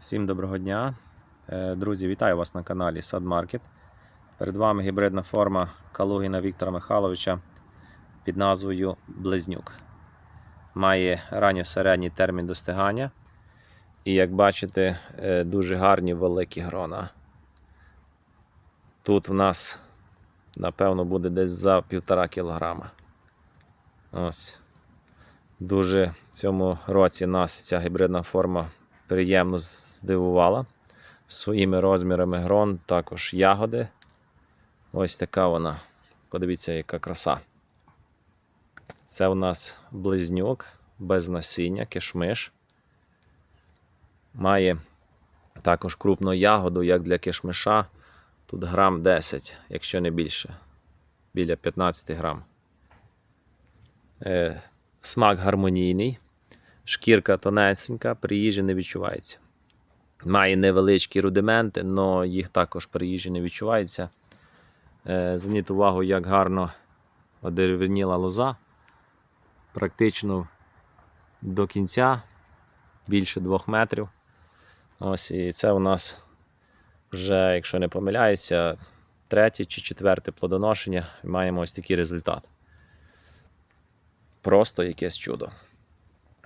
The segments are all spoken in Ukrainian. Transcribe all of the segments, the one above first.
Всім доброго дня. Е, Друзі, вітаю вас на каналі Садмаркет. Перед вами гібридна форма Калугіна Віктора Михайловича під назвою Близнюк. Має ранньо-середній термін достигання. І, як бачите, е, дуже гарні великі грона. Тут в нас, напевно, буде десь за півтора кілограма. Ось. Дуже в цьому році нас ця гібридна форма приємно здивувала своїми розмірами грон, також ягоди. Ось така вона. Подивіться, яка краса. Це у нас близнюк без насіння, кишмиш. Має також крупну ягоду, як для кишмиша. Тут грам 10, якщо не більше. Біля 15 грам. Е, смак гармонійний. Шкірка тонесенька, при їжі не відчувається. Має невеличкі рудименти, але їх також при їжі не відчувається. Е, Зверніть увагу, як гарно одерев'яніла лоза. Практично до кінця, більше двох метрів. Ось і це у нас вже, якщо не помиляюся, третє чи четверте плодоношення. Маємо ось такий результат. Просто якесь чудо.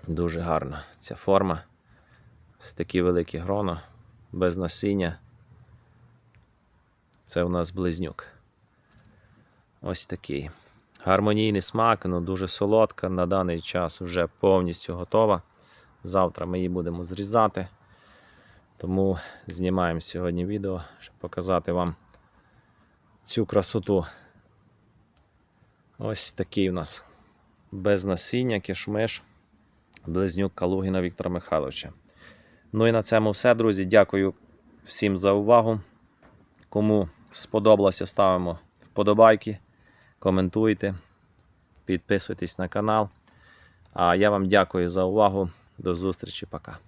Дуже гарна ця форма. Ось такі великі грона, без насіння. Це у нас близнюк. Ось такий. Гармонійний смак, ну дуже солодка. На даний час вже повністю готова. Завтра ми її будемо зрізати. Тому знімаємо сьогодні відео, щоб показати вам цю красоту. Ось такий у нас без насіння, кишмиш близнюк Калугіна Віктора Михайловича. Ну і на цьому все, друзі. Дякую всім за увагу. Кому сподобалося, ставимо вподобайки, коментуйте, підписуйтесь на канал. А я вам дякую за увагу. До зустрічі, пока.